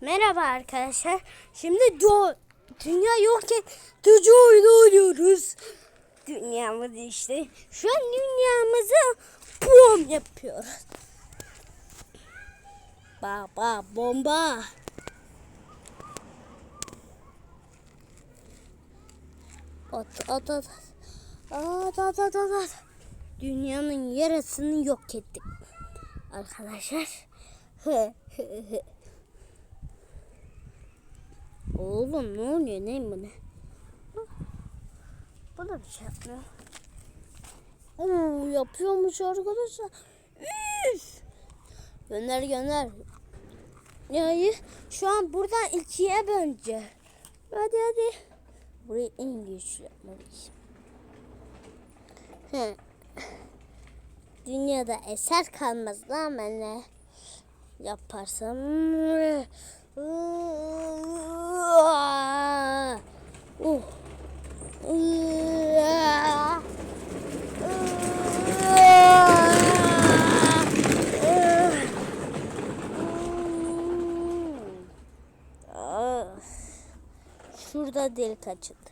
Merhaba arkadaşlar. Şimdi do dünya yokken tucu oyunu oynuyoruz. Dünyamız işte. Şu an dünyamızı bom yapıyoruz. Baba bomba. At at at. At at at at. at. Dünyanın yarısını yok ettik. Arkadaşlar. Oğlum ne oluyor ne bu ne? Bu da bir şey yapmıyor. Oo yapıyormuş arkadaşlar. Üf! Gönder gönder. Yani şu an buradan ikiye böleceğiz. Hadi hadi. Burayı en güçlü yapmalıyız. He. Dünyada eser kalmaz lan ben ne yaparsam. Uh. Şurada delik açıldı.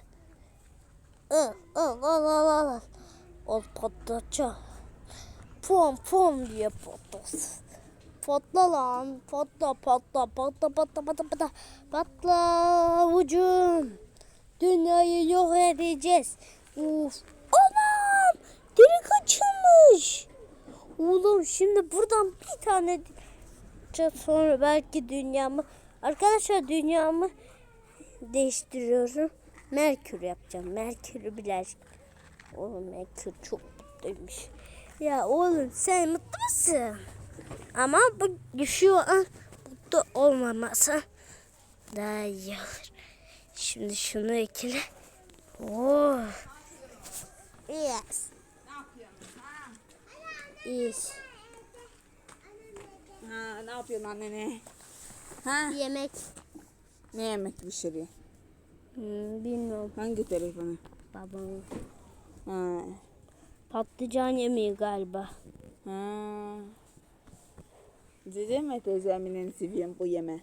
Al al al al al. Al patlatacağım. Pom pom diye patlasın. Patla lan. Patla patla patla patla patla patla. Patla ucum. Dünyayı yok edeceğiz. Uf. Anam. Delik açılmış. Oğlum şimdi buradan bir tane sonra belki dünyamı arkadaşlar dünyamı değiştiriyorum. Merkür yapacağım. Merkür'ü birazcık. Oğlum Merkür çok mutluymuş. Ya oğlum sen mutlu musun? Ama bu an mutlu olmaması daha iyi olur. Şimdi şunu ekle. Oh. Yes. Yes. Ha, ne yapıyorsun annene? Ha? Yemek. Ne yemek pişiriyor? Hmm, bilmiyorum Hangi telefonu? babamın. Ha. Patlıcan yemeği galiba. Ha. Dedim mi teyzemin seviyorum bu yeme.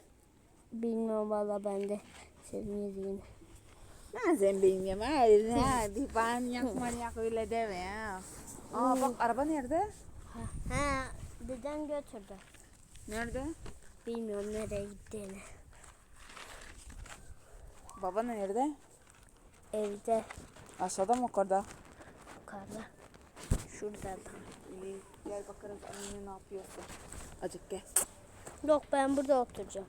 Bilmiyorum valla ben de. Ha sen benim yeme. Hadi, hadi manyak manyak öyle deme ya. Aa bak araba nerede? Ha, dedem götürdü. Nerede? Bilmiyorum nereye gittiğini. Baba nerede? Evde Aşağıda mı yukarıda? yukarıda. Şurada. Gel bakalım annene ne yapıyorsun. Acık gel. Yok ben burada oturacağım.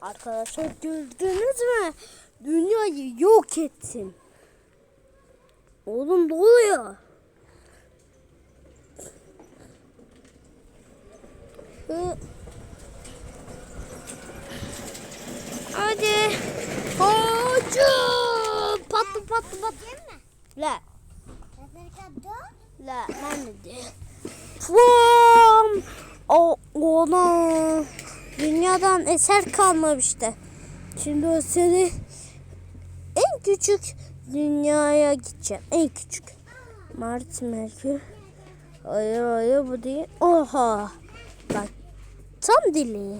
Arkadaşlar gördünüz mü? Dünyayı yok ettim. Oğlum ne oluyor? Hadi. Hocam. Patlı patlı patlı. La. La ben de değil. Pum! O ona dünyadan eser kalmamıştı. Şimdi o seni en küçük dünyaya gideceğim. En küçük. Mart, Merkür. Hayır hayır bu değil. Oha. Bak tam dili.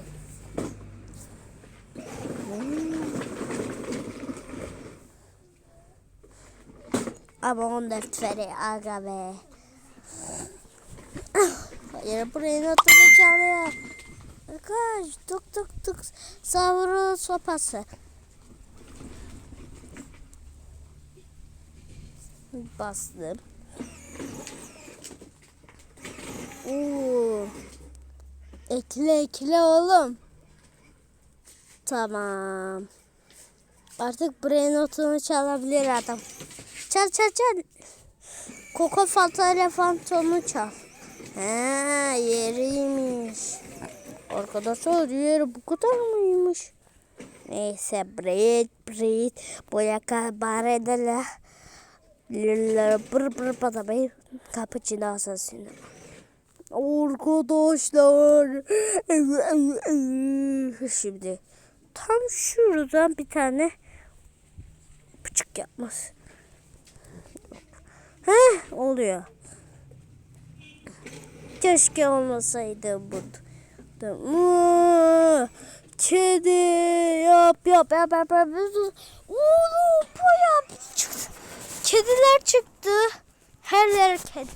Ama 14 veri aga be. Hayır burayı notumu çalıyor. Kaç tuk tuk tuk savuru sopası. Bastım. Oo. Ekle ekle oğlum. Tamam. Artık buraya notunu çalabilir adam. Çal çal çal. Koko Fanta Fantonu çal. He yeriymiş. Arkadaşlar yeri bu kadar mıymış? Neyse breed breed boyaka baredele lilla bır bır bey cappuccino asasını. Arkadaşlar şimdi tam şuradan bir tane bıçık yapmaz. Heh oluyor. Keşke olmasaydı bu. Kedi yap yap yap yap yap. Oğlum yap. Kediler çıktı. Her yer kedi.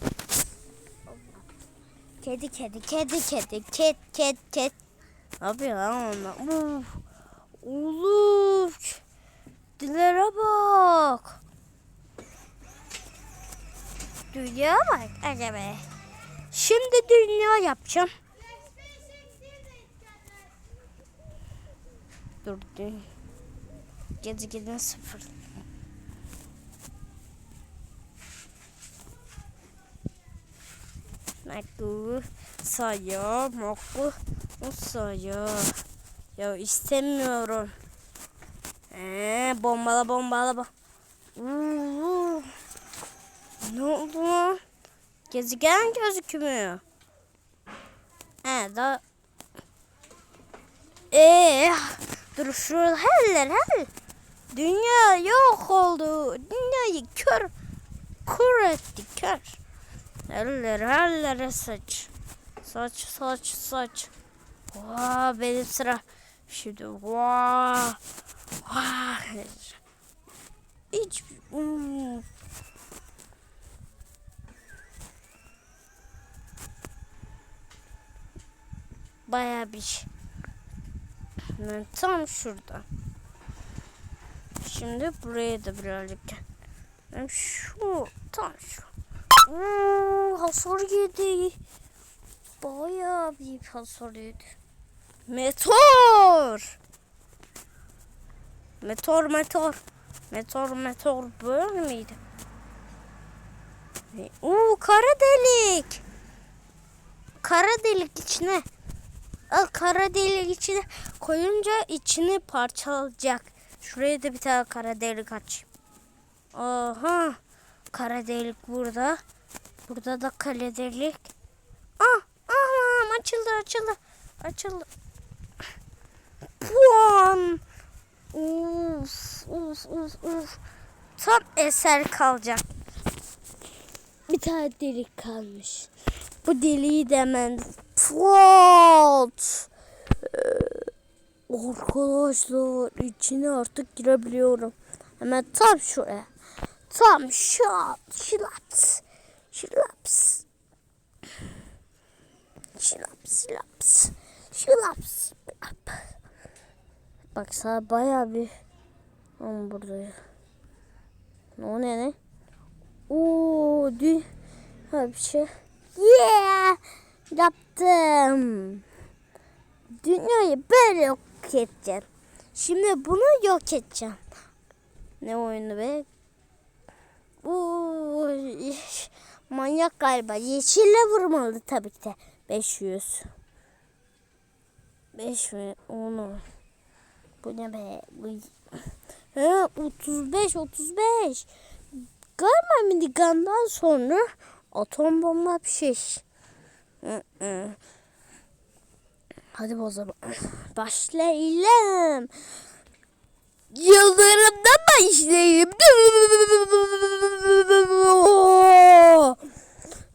Kedi kedi kedi kedi ket ket ket. Yapıyor lan onlar? Uf. Oğlum. Dilere bak. Dünya bak acaba. Şimdi dünya yapacağım. Dur dur. Gezegenen sıfır. Makbu sayıyor, makbu sayıyor. Ya istemiyorum. Ee, bombala bombala bom. Ne oldu lan? Gezegen gözükmüyor. He da. Ee, dur şurada heller hell. Dünya yok oldu. Dünyayı kör kör etti kör. Heller hellere saç. Saç saç saç. Vaa benim sıra. Şimdi vaa. Vaa. Hiç hmm. Bayağı bir. Yani tam şurada. Şimdi buraya da birazcık. Şu tam şu. Oo, hasar yedi. Bayağı bir hasar yedi. Meteor. Meteor meteor. Meteor meteor böyle miydi? Oo kara delik. Kara delik içine. Kara delik içine koyunca içini parçalayacak. Şuraya da bir tane kara delik açayım. Aha. Kara delik burada. Burada da kara delik. Ah, ah açıldı açıldı. Açıldı. Puan. Uf, uf, uf, uf. Tam eser kalacak. Bir tane delik kalmış. Bu deliği de hemen Fuat. Arkadaşlar içine artık girebiliyorum. Hemen tam şuraya. Tam şu şilaps. Şilaps. Şilaps. Şilaps. Şilaps. Bak sana bayağı bir Ama burada. O ne ne? Oo, dü ha bir şey. Yeah! Yaptım. Dünyayı böyle yok edeceğim. Şimdi bunu yok edeceğim. Ne oyunu be? Oo, manyak galiba. Yeşille vurmalı tabii ki de. 500. 5 mi? Onu. Bu ne be? Bu... He, 35 35. Galiba minigundan sonra atom bomba bir şey. Hadi o zaman başlayalım. Yıldırımdan başlayayım.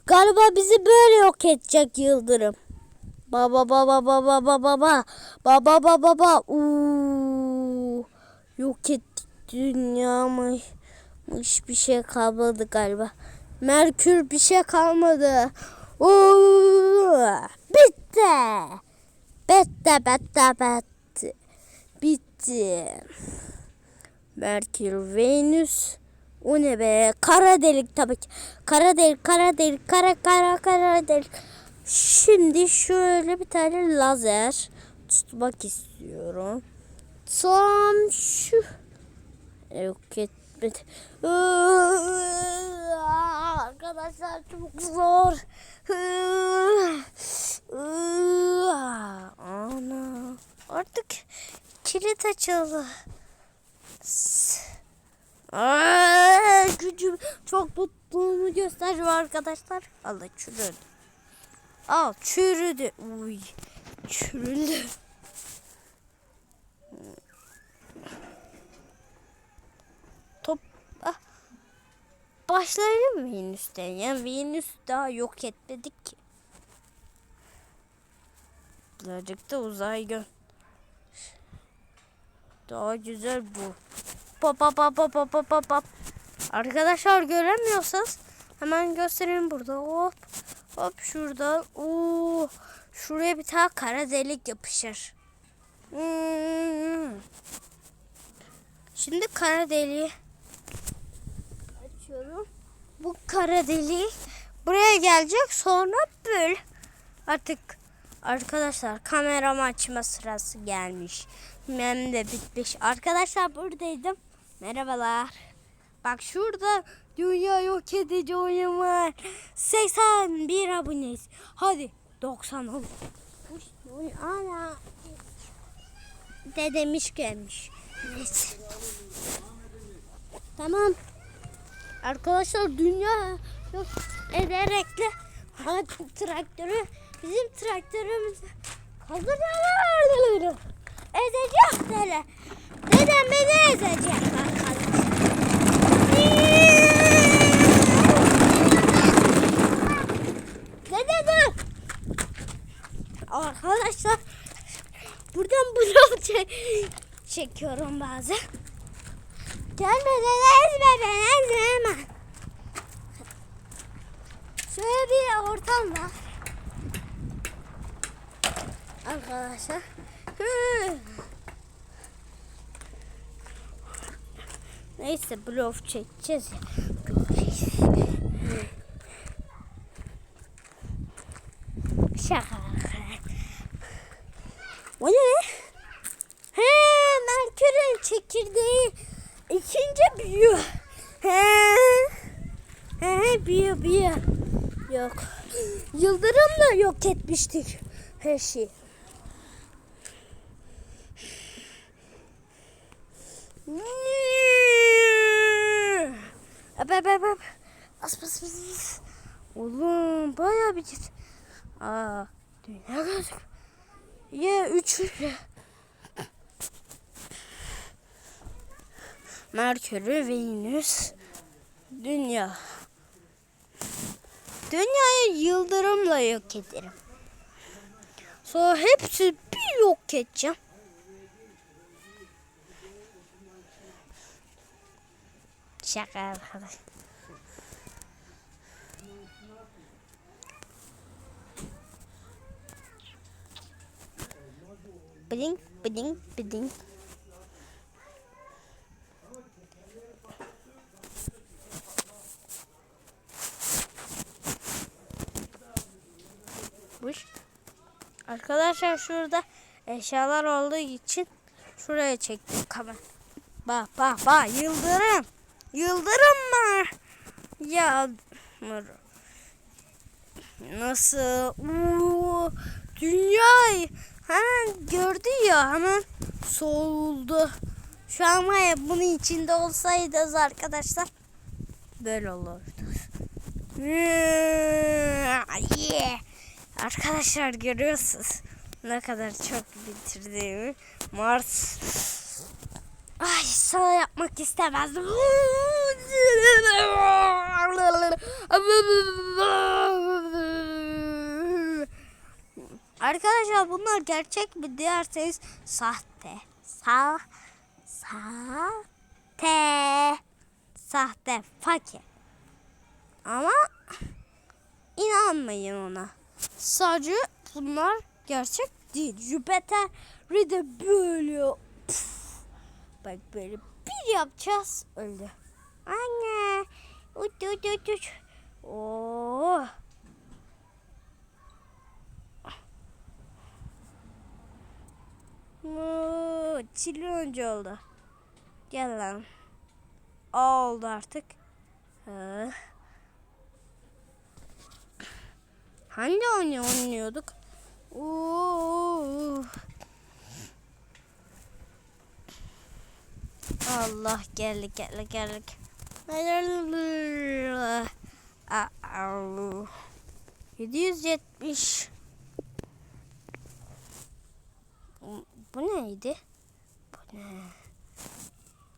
Galiba bizi böyle yok edecek yıldırım. Baba baba baba baba baba baba baba baba Uuu. yok ettik dünyamı. Hiçbir şey kalmadı galiba. Merkür bir şey kalmadı. Uuu. Bitti. Bitti bitti bitti. Bitti. Merkür, Venüs. O ne be? Kara delik tabii ki. Kara delik, kara delik, kara kara kara delik. Şimdi şöyle bir tane lazer tutmak istiyorum. Tam şu yok etmedi. Arkadaşlar çok zor. Ana artık Aa, gücüm çok tuttuğumu gösteriyor arkadaşlar. Allah çürüdü. Al çürüdü. Uy çürüdü. Top ah. Başlayalım Venüs'ten ya. Venüs daha yok etmedik ki. Birazcık da uzay gön. Daha güzel bu. Pop pop pop pop pop pop pop. Arkadaşlar göremiyorsanız hemen göstereyim burada. Hop hop şurada. Oo, şuraya bir tane kara delik yapışır. Hmm. Şimdi kara deliği açıyorum. Bu kara deliği buraya gelecek sonra böyle. Artık arkadaşlar kameramı açma sırası gelmiş. Mem de bitmiş. Arkadaşlar buradaydım. Merhabalar. Bak şurada dünya yok edici oyun var. 81 aboneyiz. Hadi 90 ol. Ana. Dedemiş gelmiş. Neyse. Tamam. Arkadaşlar dünya yok ederekle hadi traktörü bizim traktörümüzü kaldırıyorlar. Ezecek dede. Dedem beni ezecek arkadaşlar. Dede dur. Arkadaşlar buradan blok çek çekiyorum bazen. Gelme dede ezme beni ezme. Şöyle bir ortam var. Arkadaşlar. Neyse blok çekeceğiz. Şaka. O ne? He, Merkür'ün çekirdeği ikinci büyüyor. He. He, büyüyor, büyüyor. Yok. Yıldırımla yok etmiştik her şeyi. Ab ab ab ab. As bas bas. Oğlum bayağı bir git. Aa, dünya gözük. Ya üç. Merkür, Venüs, Dünya. Dünyayı yıldırımla yok ederim. Sonra hepsi bir yok edeceğim. Şaka arkadaş. Bling bling bling. Buş. Arkadaşlar şurada eşyalar olduğu için şuraya çektim kamera. Bak bak bak yıldırım. Yıldırım mı? Ya nasıl? Oo, dünya hemen gördü ya hemen soğuldu. Şu an ya bunun içinde olsaydınız arkadaşlar böyle olurdu. Yeah. Arkadaşlar görüyorsunuz ne kadar çok bitirdiğimi. Mars. Ay sana yapmak istemezdim. Arkadaşlar bunlar gerçek mi derseniz sahte. Sa sahte. Sahte. Fakir. Ama inanmayın ona. Sadece bunlar gerçek değil. Jüpiter'i de böyle puf, bak böyle bir yapacağız öldü. Anne. Uç uç uç uç. Oo. Oo, çili önce oldu. Gel lan. Oldu artık. Ah. Hangi oyunu oynuyorduk? Oo. Allah geldik geldik geldik. Aa, 770 Bu neydi? Bu ne?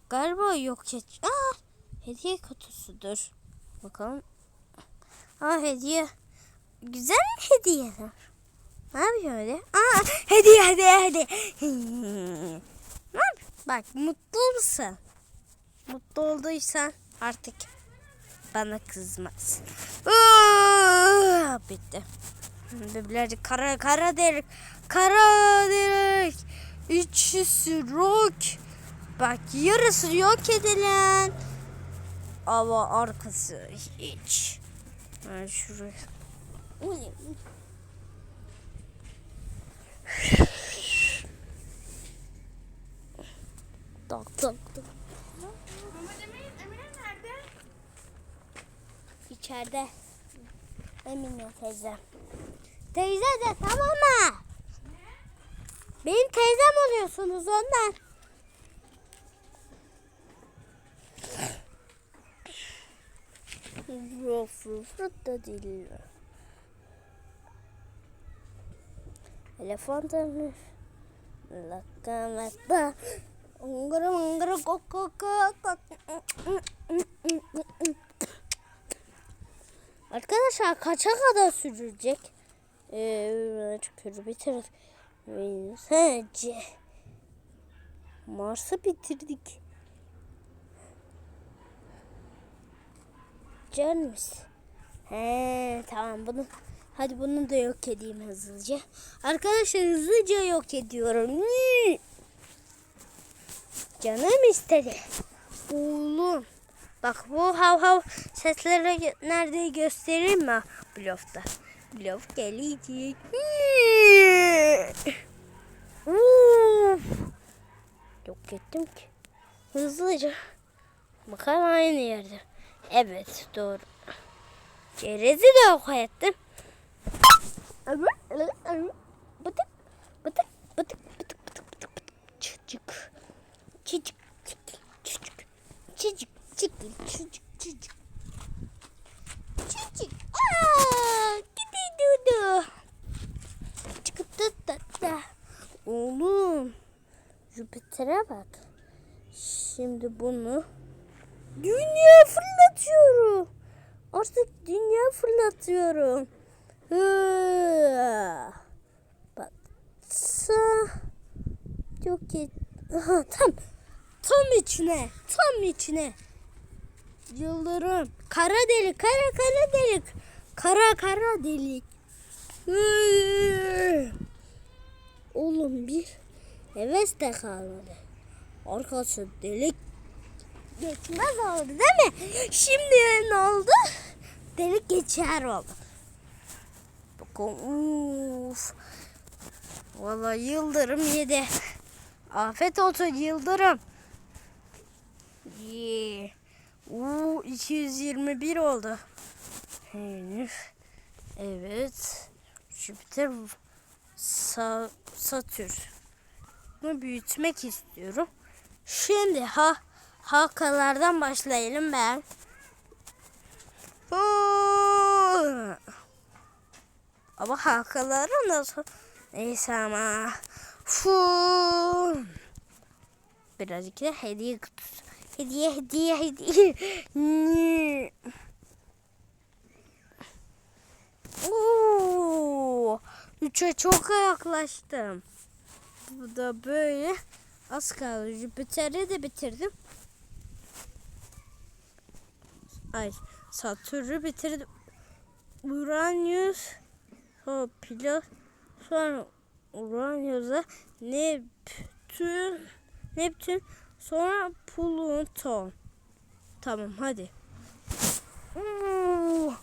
Galiba yok et. Aa, hediye kutusudur. Bakalım. Aa hediye. Güzel hediyeler. Ne yapıyor öyle? Aa, hediye hediye hediye. Bak mutlu musun? Mutlu olduysan artık bana kızmaz. Bitti. Birazcık kara kara delik. Kara delik. İçisi yok. Bak yarısı yok edilen. Ama arkası hiç. Ben şuraya. Tak tak tak. Mehmet Emine, Emine nerede? İçeride. Emine teyze. Teyze de tamam mı? Benim teyzem oluyorsunuz ondan. Ruf ruf ruf da değil. Elefantanmış. Laka Ungara ungara kok. Arkadaşlar kaça kadar sürecek? Ee, çıkıyor bitiririz. Sadece Mars'ı bitirdik. Canımız. He tamam bunu. Hadi bunu da yok edeyim hızlıca. Arkadaşlar hızlıca yok ediyorum. Canım istedi. Oğlum. Bak bu hav hav sesleri nerede göstereyim mi? Blofta. Blof gelecek. Uf. Yok ettim ki. Hızlıca. Bakalım aynı yerde. Evet doğru. Cerezi de yok ettim. Bıtık bıtık bıtık bıtık bıtık bıtık bıtık. Çocuk. Çocuk. Çocuk. Çocuk. Çocuk. Çocuk. Çocuk. Çocuk. Aa, gidiyordu. Çıkıp da da da. Oğlum. Jüpiter'e bak. Şimdi bunu dünya fırlatıyorum. Artık dünya fırlatıyorum. Hı. Batsa. Yok et. Aha, tam. Tam içine. Tam içine. Yıldırım. Kara delik. Kara kara delik. Kara kara delik. Oğlum bir heves de kalmadı. Arkası delik geçmez oldu değil mi? Şimdi ne oldu? Delik geçer oldu. Bakın uf. Vallahi yıldırım yedi. Afet olsun yıldırım. Yee. Uuu 221 oldu. Evet. Jüpiter Sa Satürn. Bunu büyütmek istiyorum. Şimdi ha halkalardan başlayalım ben. Oo! Ama halkaları nasıl? Neyse ama. Fu. Birazcık da hediye kutusu. Hediye hediye hediye. Oo! Üçe çok yaklaştım. Bu da böyle. Az kaldı. Jüpiter'i de bitirdim. Ay Satürn'ü bitirdim. Uranüs, sonra Plüton, sonra Uranüs'e Neptün, Neptün, sonra Plüton. Tamam hadi. Oo,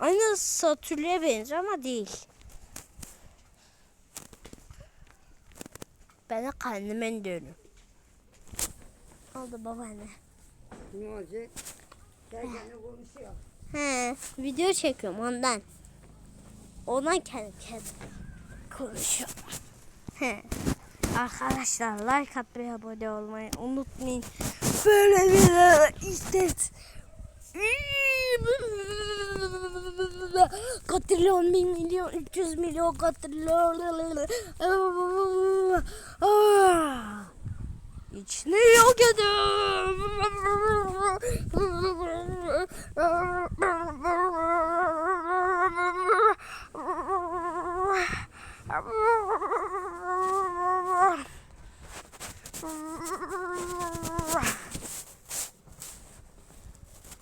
aynı Satürn'e benziyor ama değil. Ben de kendime dönüyorum. Oldu babaanne. Ne olacak? Sen gene konuşuyor. He, video çekiyorum ondan. Ondan kendi kendime konuşuyorum. He. Arkadaşlar like atmayı, abone olmayı unutmayın. Böyle bir istet. Katrilyon, bir milyon, 300 milyon katrilyon. Ah! İçini yok edin.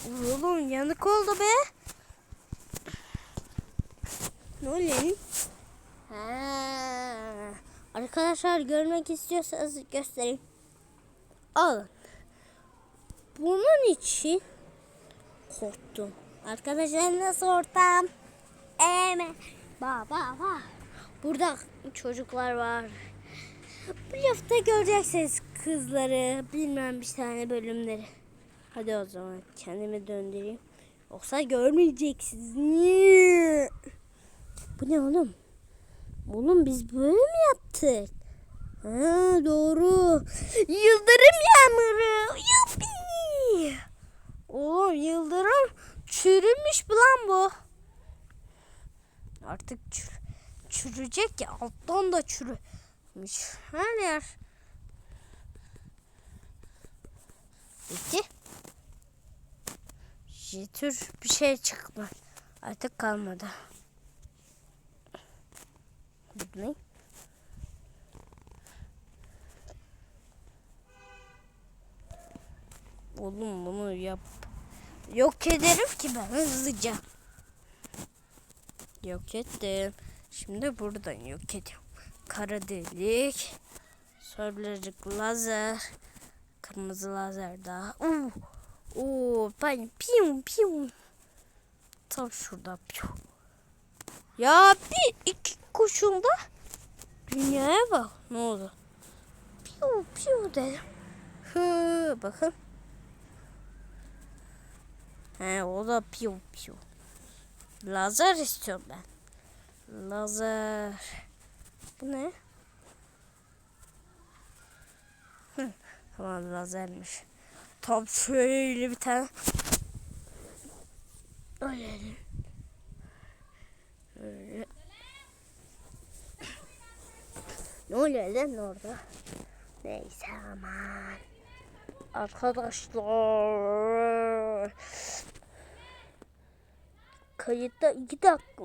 Oğlum yanık oldu be. Ne oluyor? Ha. Arkadaşlar görmek istiyorsanız göstereyim. Alın. Bunun için korktum. Arkadaşlar nasıl ortam? Eme. Ba ba ba. Burada çocuklar var. Bu hafta göreceksiniz kızları. Bilmem bir tane bölümleri. Hadi o zaman kendimi döndüreyim. Yoksa görmeyeceksiniz. Niye? Bu ne oğlum? Oğlum biz böyle mi yaptık? Ha, doğru. Yıldırım yağmuru. Yuppi. Oğlum yıldırım çürümüş bu lan bu. Artık çür, çürüyecek ya alttan da çürümüş. Her yer. Bitti. Bir tür bir şey çıkma. Artık kalmadı. Ne? Oğlum bunu yap. Yok ederim ki ben hızlıca. Yok ettim. Şimdi buradan yok ediyorum. Kara delik. Sörlerik lazer. Kırmızı lazer daha. Oo. Oo, ben piyum piyum. Tam şurada piyum. Ya bir iki kuşumda dünyaya bak. Ne oldu? Piu piu dedim. Hı, bakın. He o da piu piu. Lazer istiyorum ben. Lazer. Bu ne? Hı, tamam lazermiş. Tam şöyle bir tane. Öyle. Öyle. Ne oluyor lan orada? Neyse aman. Arkadaşlar. Kayıtta 2 dakika?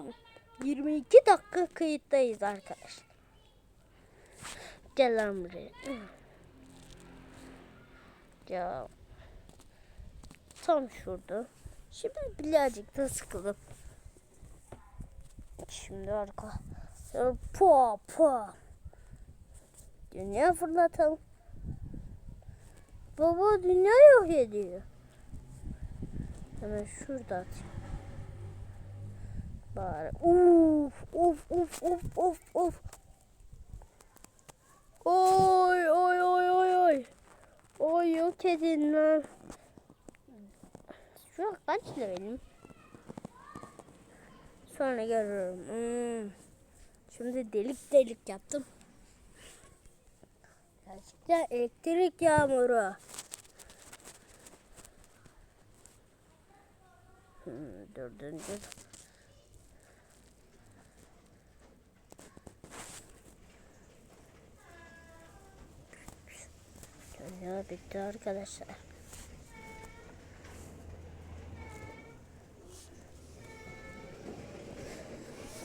22 dakika kayıttayız arkadaşlar. Gel lan. Ya. Tam şurada. Şimdi birazcık da sıkıldım. Şimdi arka. Po po. Dünya fırlatalım. Baba dünya yok ediyor. Hemen şurada atayım. Bari. Uf, uf, uf, uf, uf, uf. Oy, oy, oy, oy, oy. Oy yok edin lan. Şu an kaç levelim? Sonra görürüm. Hmm. Şimdi delik delik yaptım. Gerçekten elektrik yağmuru. Hmm, dördüncü. Dünya bitti arkadaşlar.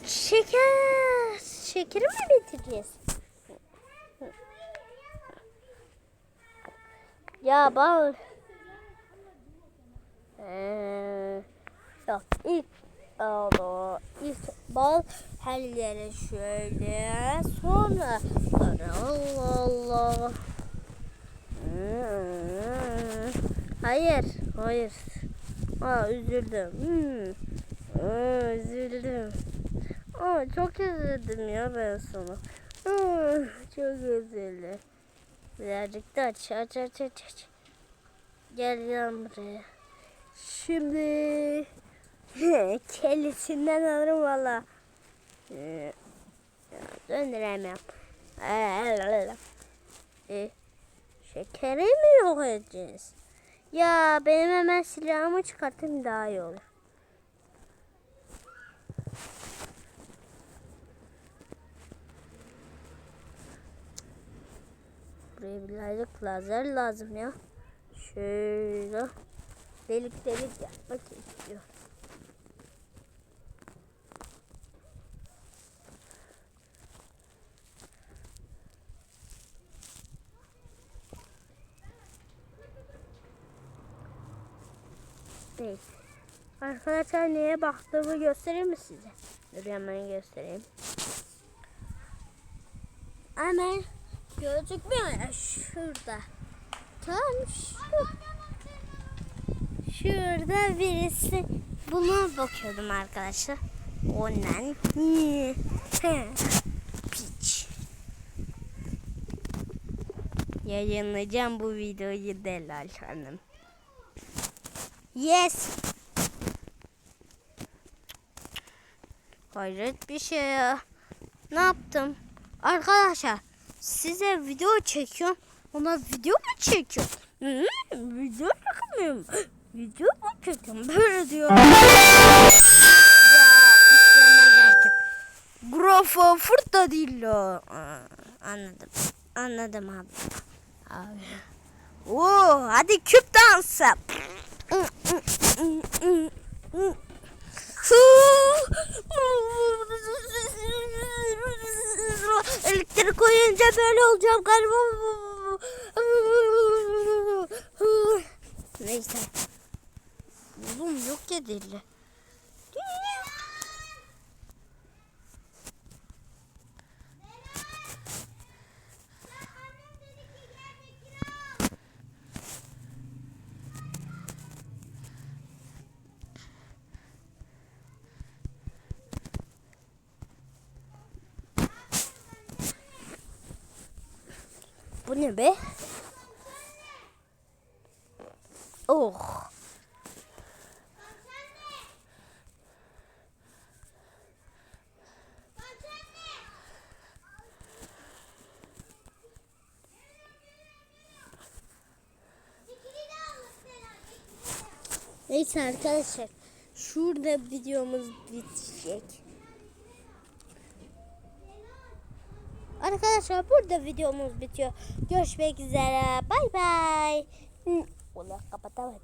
Şeker. Şekeri mi bitireceğiz? Ya bal. Ee, ilk oldu. İlk bal her yere şöyle sonra Allah Allah. Hmm. Hayır, hayır. Aa üzüldüm. Hmm. Aa, üzüldüm. Aa çok üzüldüm ya ben sana. Aa, çok üzüldüm. Birazcık da aç, aç, aç, aç, aç. Gel yan buraya. Şimdi kellesinden alırım valla. Ee, Döndüremem. Ee, şekeri mi yok edeceğiz? Ya benim hemen silahımı çıkartayım daha iyi olur. Buraya birazcık lazer lazım ya. Şöyle delik delik yapmak istiyor. Değil. Arkadaşlar neye baktığımı göstereyim mi size? Dur hemen göstereyim. Hemen gözükmüyor ya şurada. Tam şu. Şurada birisi buna bakıyordum arkadaşlar. Ondan. Piç. Yayınlayacağım bu videoyu Delal Hanım. Yes. Hayret bir şey ya. Ne yaptım? Arkadaşlar size video çekiyorum. Ona video mu çekiyorum? Hı, video çekmiyorum. Video mu çekiyorum? Böyle diyor. ya işlemez artık. Grafo fırt da değil o. Anladım. Anladım abi. Abi. Oo, hadi küp dansı. Elektrik koyunca böyle olacağım galiba. Neyse. Oğlum yok edildi. Ne be? Oh. Neyse arkadaşlar. Şurada videomuz bitecek. Arkadaşlar burada videomuz bitiyor. Görüşmek üzere. Bay bay. Ulan kapatamadım.